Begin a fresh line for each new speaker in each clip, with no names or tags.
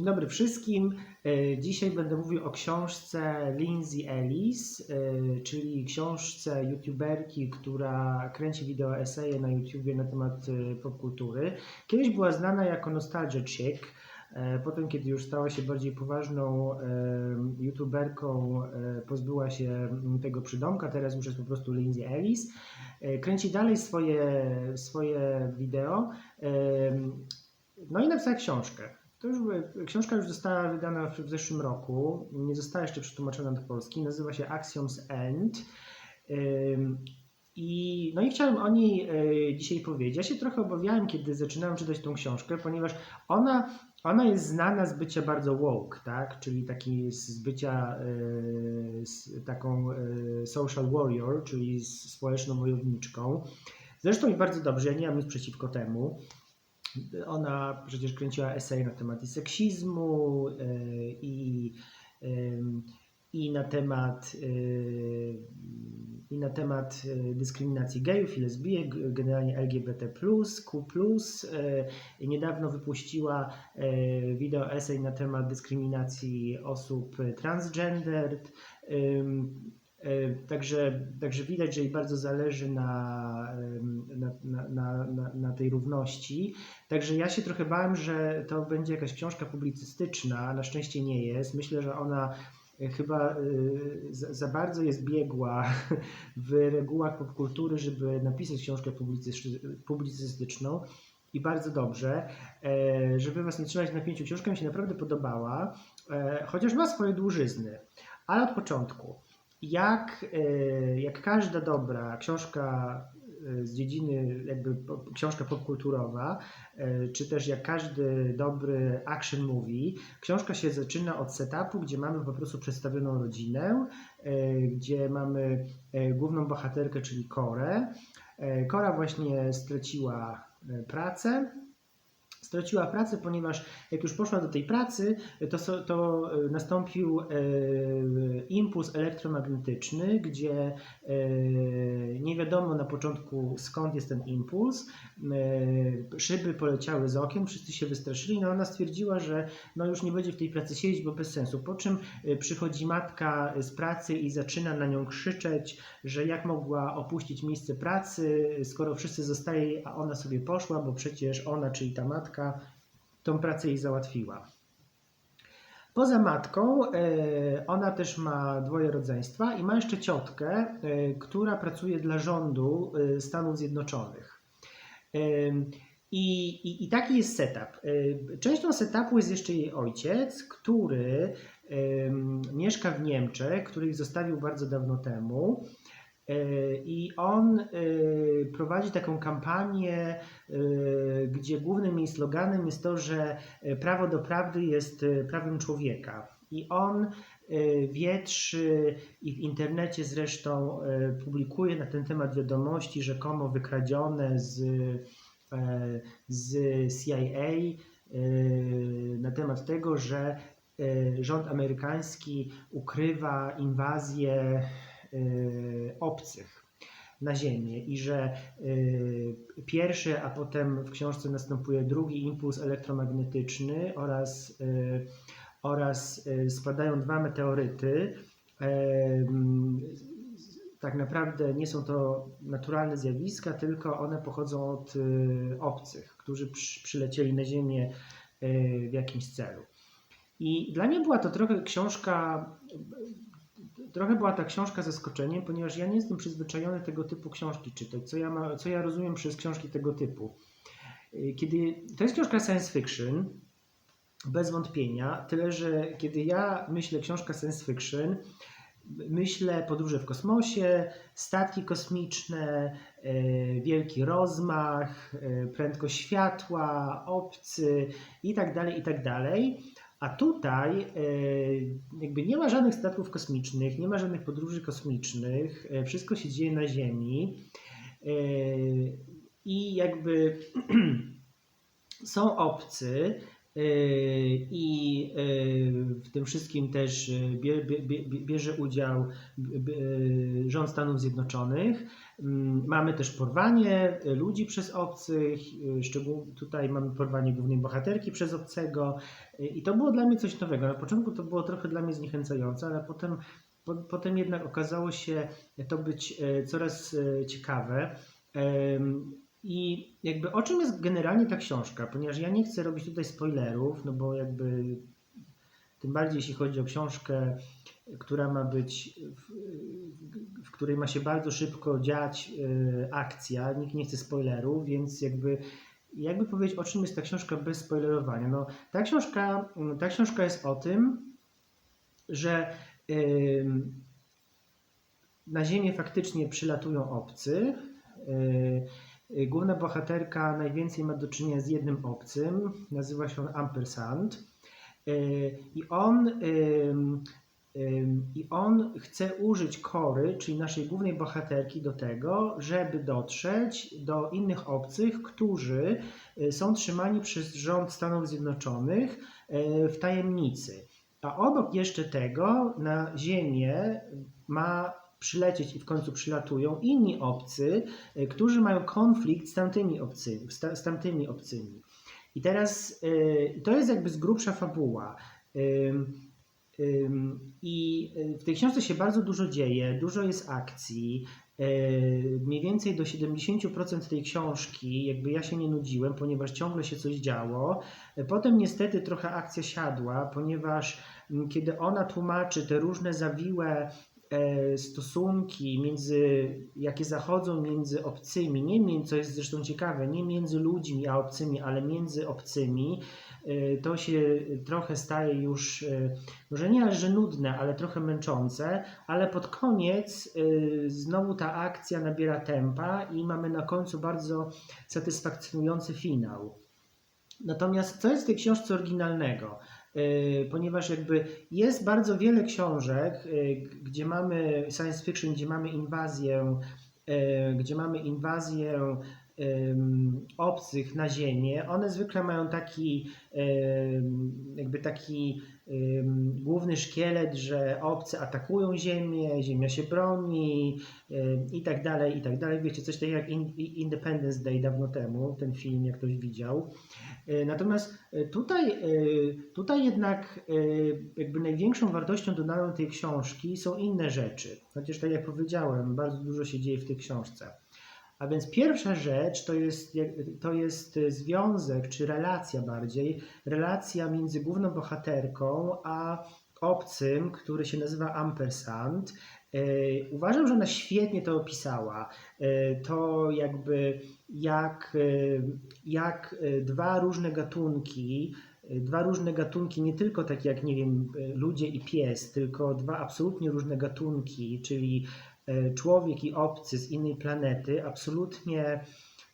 Dzień dobry wszystkim. E, Dzisiaj będę mówił o książce Lindsay Ellis, e, czyli książce youtuberki, która kręci wideo eseje na YouTubie na temat e, popkultury. Kiedyś była znana jako Nostalgia Chick. Potem, kiedy już stała się bardziej poważną youtuberką, pozbyła się m, tego przydomka, teraz już jest po prostu Lindsay Ellis. Kręci dalej swoje, swoje wideo. No i napisała książkę. To już, by- książka już została wydana w, w zeszłym roku, nie została jeszcze przetłumaczona do Polski, nazywa się Axioms End. I, no i chciałem o niej y, dzisiaj powiedzieć. Ja się trochę obawiałem, kiedy zaczynałem czytać tą książkę, ponieważ ona, ona jest znana z bycia bardzo woke, tak? czyli taki z bycia y, z taką y, social warrior, czyli społeczną wojowniczką. Zresztą i bardzo dobrze, ja nie mam nic przeciwko temu. Ona przecież kręciła esej na temat i seksizmu yy, i, ym, i na temat yy, i na temat dyskryminacji gejów i lesbijek, generalnie LGBT+, Q+. Niedawno wypuściła wideo esej na temat dyskryminacji osób transgendered. E, Także, także widać, że jej bardzo zależy na, na, na, na, na, na tej równości. Także ja się trochę bałem, że to będzie jakaś książka publicystyczna, na szczęście nie jest. Myślę, że ona e, chyba e, za, bardzo jest biegła w regułach popkultury, żeby napisać książkę publicystycz- publicystyczną. I bardzo dobrze. Żeby Was nie trzymać w napięciu, książka mi się naprawdę podobała, chociaż ma swoje dłużyzny. Ale od początku jak, e, jak każda dobra książka e, z dziedziny, jakby książka popkulturowa, e, czy też jak każdy dobry action movie, książka się zaczyna od setupu, gdzie mamy po prostu przedstawioną rodzinę, gdzie mamy główną bohaterkę, czyli Korę. Kora właśnie straciła pracę. Straciła pracę, ponieważ jak już poszła do tej pracy, to, to e, nastąpił e, impuls elektromagnetyczny, gdzie e, nie wiadomo na początku skąd jest ten impuls. Szyby poleciały z okien, wszyscy się wystraszyli. No ona stwierdziła, że no już nie będzie w tej pracy siedzieć, bo bez sensu. Po czym przychodzi matka z pracy i zaczyna na nią krzyczeć, że jak mogła opuścić miejsce pracy, skoro wszyscy zostali, a ona sobie poszła, bo przecież ona, czyli ta matka, tą pracę jej załatwiła. Poza matką, e, ona też ma dwoje rodzeństwa i ma jeszcze ciotkę, e, która pracuje dla rządu e, Stanów Zjednoczonych. I, i, I taki jest setup. Częścią setupu jest jeszcze jej ojciec, który mieszka w Niemczech, który ich zostawił bardzo dawno temu. Y, I on y, prowadzi taką kampanię, y, gdzie głównym jej sloganem jest to, że prawo do prawdy jest prawem człowieka. I on wietrzy i w internecie zresztą publikuje na ten temat wiadomości rzekomo wykradzione z, e, z CIA na temat tego, że rząd amerykański ukrywa inwazję obcych na Ziemię i że y, pierwszy, a potem w książce następuje drugi impuls elektromagnetyczny oraz, y, oraz y, spadają dwa meteoryty. Tak naprawdę nie są to naturalne zjawiska, tylko one pochodzą od y, obcych, którzy przy, przylecieli na Ziemię y, w jakimś celu. I dla mnie była to trochę książka, trochę była ta książka zaskoczeniem, ponieważ ja nie jestem przyzwyczajony tego typu książki czytać. Co ja, ma, co ja rozumiem przez książki tego typu? Y, Kiedy to jest książka science fiction, bez wątpienia, tyle że kiedy ja myślę książka science fiction, myślę podróże w kosmosie, statki kosmiczne, e, wielki rozmach, e, prędkość światła, obcy i tak A tutaj e, jakby nie ma żadnych statków kosmicznych, nie ma żadnych podróży kosmicznych, e, wszystko się dzieje na Ziemi. E, I jakby są obcy, i w tym wszystkim też bie, bie, bie, bierze udział rząd Stanów Zjednoczonych. Mm, Mamy też porwanie y, ludzi przez obcych, y, szczególnie tutaj mamy porwanie głównej bohaterki przez obcego y, i to było dla mnie coś nowego. Na początku to było trochę dla mnie zniechęcające, ale potem, po, potem jednak okazało się to być coraz ciekawe. I jakby o czym jest generalnie ta książka? Ponieważ ja nie chcę robić tutaj spoilerów, no bo jakby tym bardziej jeśli chodzi o książkę, która ma być, której ma się bardzo szybko dziać y, akcja, nikt nie chce spoilerów, więc jakby jakby powiedzieć o czym jest ta książka bez spoilerowania. No, ta książka, ta książka jest o tym, że na Ziemię faktycznie przylatują obcy. Yy, Główna bohaterka najwięcej ma do czynienia z jednym obcym, nazywa się on Ampersand. Yy, I on, I on chce użyć Kory, czyli naszej głównej bohaterki, do tego, żeby dotrzeć do innych obcych, którzy y, są trzymani przez rząd Stanów Zjednoczonych y, w tajemnicy. A obok jeszcze tego na Ziemię ma przylecieć i w końcu przylatują inni obcy, y, którzy mają konflikt z tamtymi obcymi. Z ta- z tamtymi obcymi. I teraz to jest jakby z grubsza fabuła. I y, w tej książce się bardzo dużo dzieje, dużo jest akcji. y, Mniej więcej do 70% tej książki, jakby ja się nie nudziłem, ponieważ ciągle się coś działo. Potem niestety trochę akcja siadła, ponieważ mm, kiedy ona tłumaczy te różne zawiłe stosunki między, jakie zachodzą między obcymi, nie między, co jest zresztą ciekawe, nie między ludźmi a obcymi, ale między obcymi, e, to się trochę staje już, e, może nie że nudne, ale trochę męczące, ale pod koniec e, znowu ta akcja nabiera tempa i mamy na końcu bardzo satysfakcjonujący finał. Natomiast co jest w tej książce oryginalnego? Yy, Ponieważ jakby jest bardzo wiele książek, g- gdzie mamy science fiction, gdzie mamy inwazję, yy, gdzie mamy inwazję obcych na Ziemię. One zwykle mają taki jakby taki główny szkielet, że obcy atakują Ziemię, Ziemia się broni i tak dalej, i tak dalej. Wiecie, coś takiego jak In- Independence Day dawno temu, ten film, jak ktoś widział. E, Natomiast e, tutaj, e, tutaj jednak jakby największą wartością dodaną tej książki są inne rzeczy. Chociaż tak jak powiedziałem, bardzo dużo się dzieje w tej książce. A więc pierwsza rzecz to jest, to jest e, związek, czy relacja bardziej, relacja między główną bohaterką a obcym, który się nazywa Ampersand. E, Uważam, że ona świetnie to opisała. E, To jakby jak, jak dwa różne gatunki, dwa różne gatunki, nie tylko takie jak, nie wiem, ludzie i pies, tylko dwa absolutnie różne gatunki, czyli człowiek i obcy z innej planety, absolutnie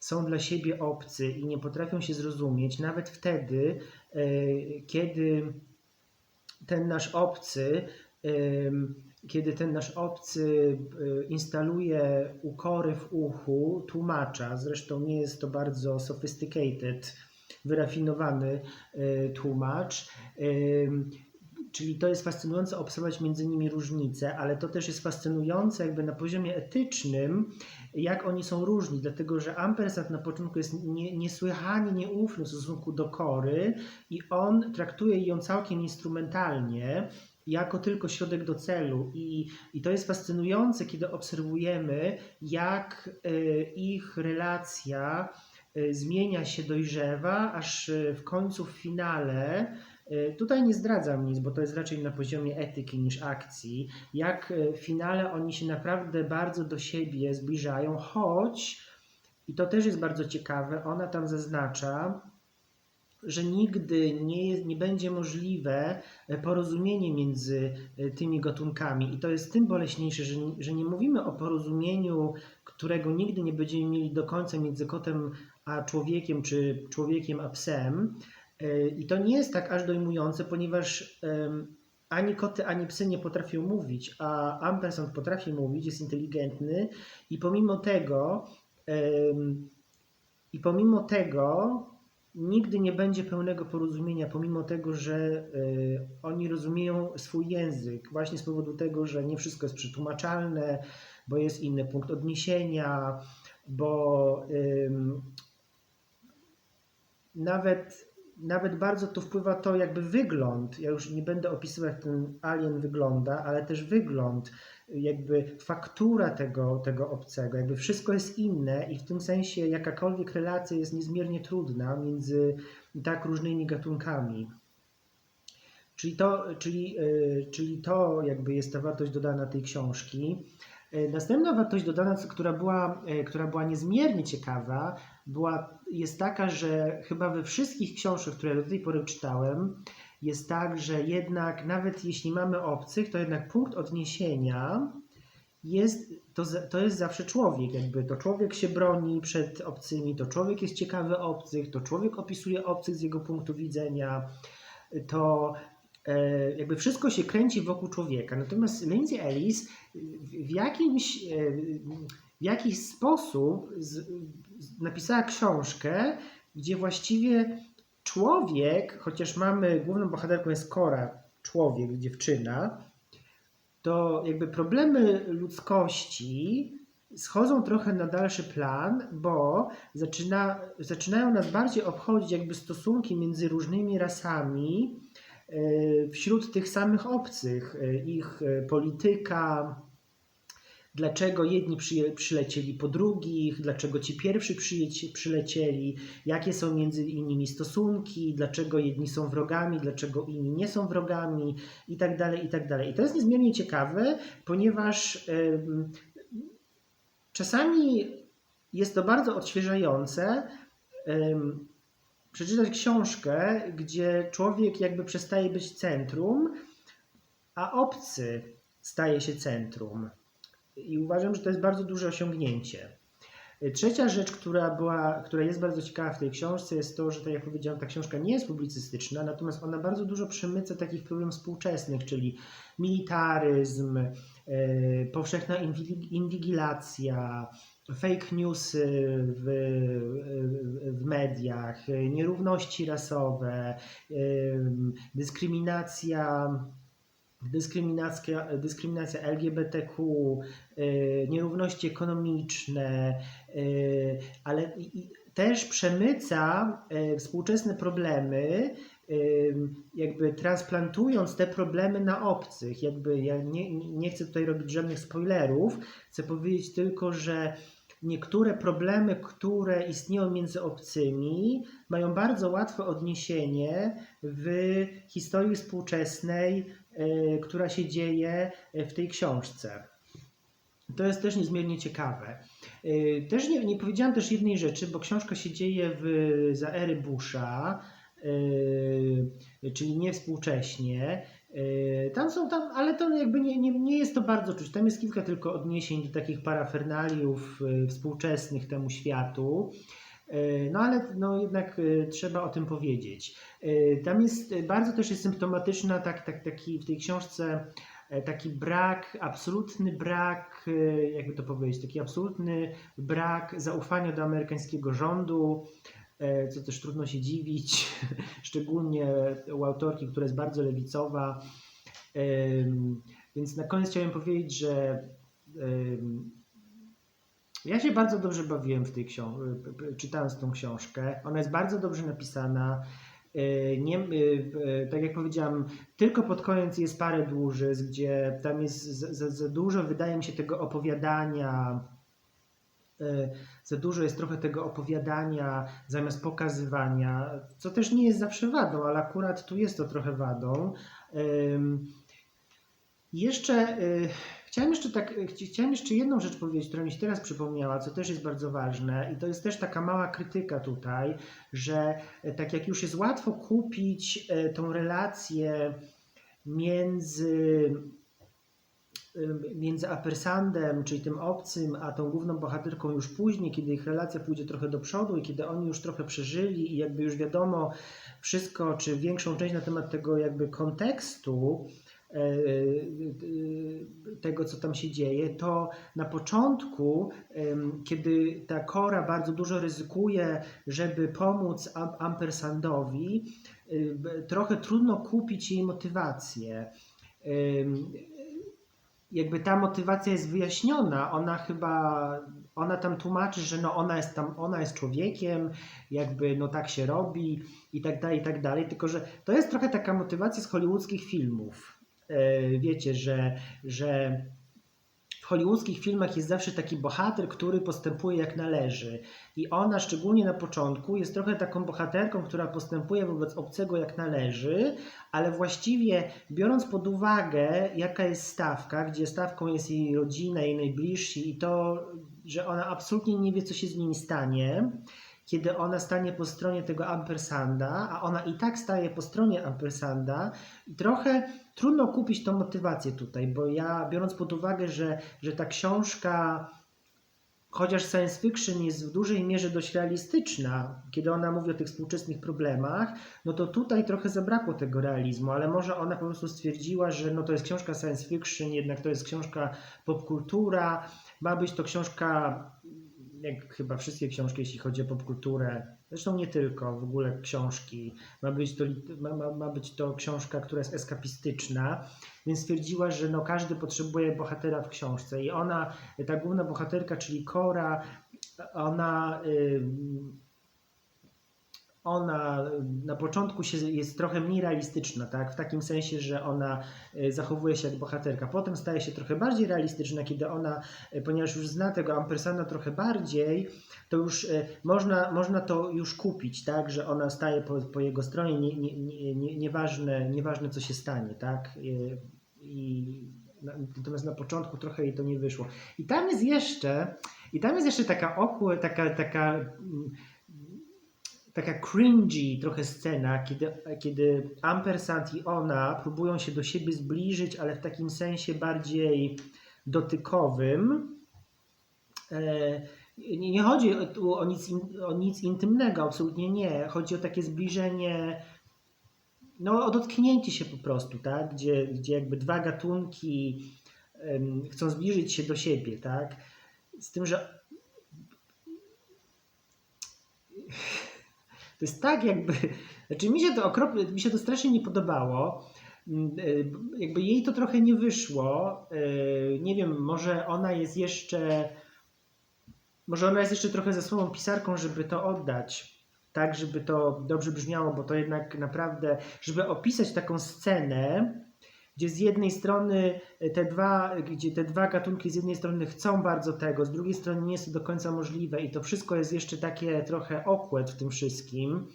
są dla siebie obcy i nie potrafią się zrozumieć, nawet wtedy, e, kiedy ten nasz obcy, em, kiedy ten nasz obcy e, instaluje ukory w uchu tłumacza, zresztą nie jest to bardzo sophisticated, wyrafinowany e, tłumacz, Czyli to jest fascynujące obserwować między nimi różnice, ale to też jest fascynujące jakby na poziomie etycznym, jak oni są różni, dlatego że Ampersand na początku jest nie, niesłychanie nieufny w stosunku do Kory i on traktuje ją całkiem instrumentalnie, jako tylko środek do celu. I, i to jest fascynujące, kiedy obserwujemy, jak e, ich relacja e, zmienia się, dojrzewa, aż e, w końcu w finale Tutaj nie zdradzam nic, bo to jest raczej na poziomie etyki niż akcji. Jak e, w finale oni się naprawdę bardzo do siebie zbliżają, choć, i to też jest bardzo ciekawe, ona tam zaznacza, że nigdy nie, jest, nie będzie możliwe e, porozumienie między e, tymi gatunkami. I to jest tym boleśniejsze, że, że nie mówimy o porozumieniu, którego nigdy nie będziemy mieli do końca między kotem a człowiekiem, czy człowiekiem a psem. E, I to nie jest tak aż dojmujące, ponieważ ani koty, ani psy nie potrafią mówić, a Ampersand potrafi mówić, jest inteligentny i pomimo tego, i pomimo tego nigdy nie będzie pełnego porozumienia, pomimo tego, że e, oni rozumieją swój język, właśnie z powodu tego, że nie wszystko jest przetłumaczalne, bo jest inny punkt odniesienia, bo nawet, nawet bardzo tu wpływa to jakby wygląd. Ja już nie będę opisywać, jak ten alien wygląda, ale też wygląd, jakby faktura tego, tego obcego, jakby wszystko jest inne i w tym sensie jakakolwiek relacja jest niezmiernie trudna między tak różnymi gatunkami. Czyli to, czyli, y, czyli to jakby jest ta wartość dodana tej książki. Y, Następna wartość dodana, która była, y, która była niezmiernie ciekawa, była, jest taka, że chyba we wszystkich książkach, które do tej pory czytałem, jest tak, że jednak nawet jeśli mamy obcych, to jednak punkt odniesienia jest, to, to jest zawsze człowiek. Jakby to człowiek się broni przed obcymi, to człowiek jest ciekawy obcych, to człowiek opisuje obcych z jego punktu widzenia, to e, jakby wszystko się kręci wokół człowieka. Natomiast Lindsay Ellis w jakimś, e, w jakiś sposób napisała książkę, gdzie właściwie człowiek, chociaż mamy główną bohaterką jest Kora, człowiek, dziewczyna, to jakby problemy ludzkości schodzą trochę na dalszy plan, bo zaczyna, zaczynają nas bardziej obchodzić jakby stosunki między różnymi rasami e, wśród tych samych obcych, e, ich e, polityka, dlaczego jedni przylecieli po drugich, dlaczego ci pierwsi przylecieli, jakie są między innymi stosunki, dlaczego jedni są wrogami, dlaczego inni nie są wrogami i tak dalej, i tak. I to jest niezmiernie ciekawe, ponieważ czasami jest to bardzo odświeżające przeczytać książkę, gdzie człowiek jakby przestaje być centrum, a obcy staje się centrum. I uważam, że to jest bardzo duże osiągnięcie. Trzecia rzecz, która, była, która jest bardzo ciekawa w tej książce, jest to, że tak jak powiedziałem, ta książka nie jest publicystyczna, natomiast ona bardzo dużo przemyca takich problemów współczesnych, czyli militaryzm, e, powszechna inwigi- inwigilacja, fake newsy w, w mediach, e, nierówności rasowe, e, dyskryminacja dyskryminacja, dyskryminacja LGBTQ, y, nierówności ekonomiczne, y, ale też przemyca y, współczesne problemy, jakby transplantując te problemy na obcych. Jakby ja nie, nie chcę tutaj robić żadnych spoilerów, chcę powiedzieć tylko, że niektóre problemy, które istnieją między obcymi, mają bardzo łatwe odniesienie w historii współczesnej, która się dzieje w tej książce. To jest też niezmiernie ciekawe. Y, Też nie, nie powiedziałam też jednej rzeczy, bo książka się dzieje w, za ery Busha, czyli nie współcześnie. Tam są tam, ale to jakby nie, nie, nie jest to bardzo czuć. Tam jest kilka tylko odniesień do takich parafernaliów współczesnych temu światu. Y, No ale no, jednak y, trzeba o tym powiedzieć. Y, Tam jest bardzo też jest symptomatyczna tak, tak, taki w tej książce e, taki brak, absolutny brak, jakby to powiedzieć, taki absolutny brak zaufania do amerykańskiego rządu, e, co też trudno się dziwić, szczególnie u autorki, która jest bardzo lewicowa. Więc na koniec chciałem powiedzieć, że ja się bardzo dobrze bawiłem w tej książce, czytając tą książkę. Ona jest bardzo dobrze napisana. Yy, Nie, yy, tak jak powiedziałam, tylko pod koniec jest parę dłużyzn, gdzie tam jest za, za, za dużo, wydaje mi się, tego opowiadania. Za dużo jest trochę tego opowiadania zamiast pokazywania, co też nie jest zawsze wadą, ale akurat tu jest to trochę wadą. Jeszcze y, chciałem jeszcze tak, chci- chciałem jeszcze jedną rzecz powiedzieć, która mi się teraz przypomniała, co też jest bardzo ważne i to jest też taka mała krytyka tutaj, że y, tak jak już jest łatwo kupić y, tą relację między między Apersandem, czyli tym obcym, a tą główną bohaterką już później, kiedy ich relacja pójdzie trochę do przodu i kiedy oni już trochę przeżyli i jakby już wiadomo wszystko, czy większą część na temat tego jakby kontekstu, e, e, tego, co tam się dzieje, to na początku, kiedy ta Kora bardzo dużo ryzykuje, żeby pomóc Am- Ampersandowi, trochę trudno kupić jej motywację. Jakby ta motywacja jest wyjaśniona. Ona chyba, ona tam tłumaczy, że no ona jest tam, ona jest człowiekiem, jakby no tak się robi i tak dalej, i tak dalej. Tylko, że to jest trochę taka motywacja z hollywoodzkich filmów. E, Wiecie, że, że w hollywoodzkich filmach jest zawsze taki bohater, który postępuje jak należy. I ona, szczególnie na początku, jest trochę taką bohaterką, która postępuje wobec obcego jak należy, ale właściwie biorąc pod uwagę, jaka jest stawka, gdzie stawką jest jej rodzina, jej najbliżsi i to, że ona absolutnie nie wie, co się z nimi stanie, kiedy ona stanie po stronie tego ampersanda, a ona i tak staje po stronie ampersanda, trochę trudno kupić tą motywację tutaj, bo ja biorąc pod uwagę, że, że ta książka, chociaż science fiction jest w dużej mierze dość realistyczna, kiedy ona mówi o tych współczesnych problemach, no to tutaj trochę zabrakło tego realizmu, ale może ona po prostu stwierdziła, że no to jest książka science fiction, jednak to jest książka popkultura, ma być to książka jak chyba wszystkie książki, jeśli chodzi o popkulturę, zresztą nie tylko, w ogóle książki, ma być to, ma, ma, być to książka, która jest eskapistyczna, więc stwierdziła, że no każdy potrzebuje bohatera w książce i ona, ta główna bohaterka, czyli Cora, ona... ym, ona na początku się jest trochę mniej realistyczna, tak? W takim sensie, że ona y, zachowuje się jak bohaterka. Potem staje się trochę bardziej realistyczna, kiedy ona, y, ponieważ już zna tego Ampersanda trochę bardziej, to już y, można, można to już kupić, tak? Że ona staje po, po jego stronie, nie, nie, nie, nie, nieważne, nieważne co się stanie, tak? I natomiast na początku trochę jej to nie wyszło. I tam jest jeszcze, i tam jest jeszcze taka okłe, taka, taka mm, taka cringy trochę scena, kiedy, kiedy Ampersand i ona próbują się do siebie zbliżyć, ale w takim sensie bardziej dotykowym. E, Nie, nie chodzi tu o nic, o nic intymnego, absolutnie nie. Chodzi o takie zbliżenie, no o dotknięcie się po prostu, tak? Gdzie, gdzie jakby dwa gatunki chcą zbliżyć się do siebie, tak? Z tym, że To jest tak jakby, znaczy mi się to okropnie, mi się to strasznie nie podobało. Mm, y, Jakby jej to trochę nie wyszło. Y, Nie wiem, może ona jest jeszcze, może ona jest jeszcze trochę za słabą pisarką, żeby to oddać. Tak, żeby to dobrze brzmiało, bo to jednak naprawdę, żeby opisać taką scenę, gdzie z jednej strony te dwa, gdzie te dwa gatunki z jednej strony chcą bardzo tego, z drugiej strony nie jest to do końca możliwe i to wszystko jest jeszcze takie trochę awkward w tym wszystkim,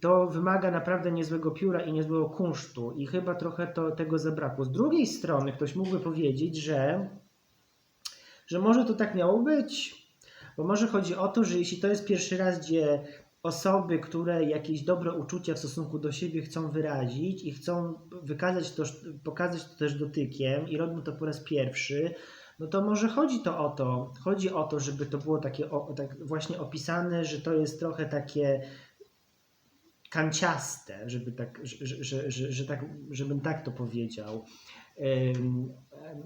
to wymaga naprawdę niezłego pióra i niezłego kunsztu i chyba trochę to, tego zabrakło. Z drugiej strony ktoś mógłby powiedzieć, że, że może to tak miało być, bo może chodzi o to, że jeśli to jest pierwszy raz, gdzie osoby, które jakieś dobre uczucia w stosunku do siebie chcą wyrazić i chcą wykazać to, pokazać to też dotykiem i robią to po raz pierwszy, no to może chodzi to o to, chodzi o to, żeby to było takie o, tak właśnie opisane, że to jest trochę takie kanciaste, żeby tak, że, że, że, że, tak, żebym tak to powiedział.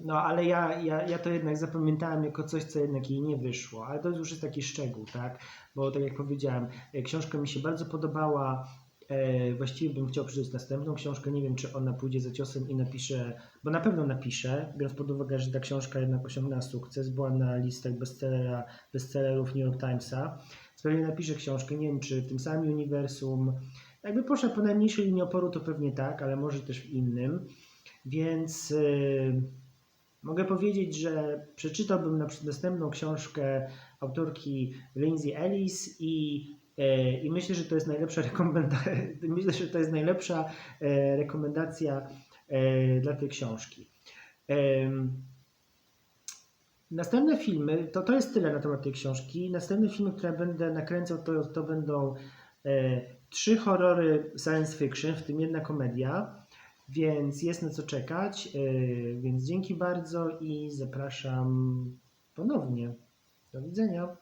No ale ja, ja, ja to jednak zapamiętałem jako coś, co jednak jej nie wyszło, ale to już jest taki szczegół, tak? Bo tak jak powiedziałem, e, książka mi się bardzo podobała. E, Właściwie bym chciał przeczytać następną książkę. Nie wiem, czy ona pójdzie za ciosem i napisze, bo na pewno napisze, biorąc pod uwagę, że ta książka jednak osiągnęła sukces, była na listach bestsellera, bestsellerów New York Timesa. Pewnie napisze książkę, nie wiem, czy w tym samym uniwersum. Jakby poszła po najmniejszej linii oporu, to pewnie tak, ale może też w innym. Więc yy, mogę powiedzieć, że przeczytałbym na następną książkę autorki Lindsay Ellis i, yy, i myślę, że to jest najlepsza rekomendacja, myślę, że to jest najlepsza yy, rekomendacja yy, dla tej książki. Następne filmy, to, to jest tyle na temat tej książki. Następne filmy, które będę nakręcał, to, to będą e, trzy horrory science fiction, w tym jedna komedia, więc jest na co czekać. E, więc dzięki bardzo i zapraszam ponownie. Do widzenia.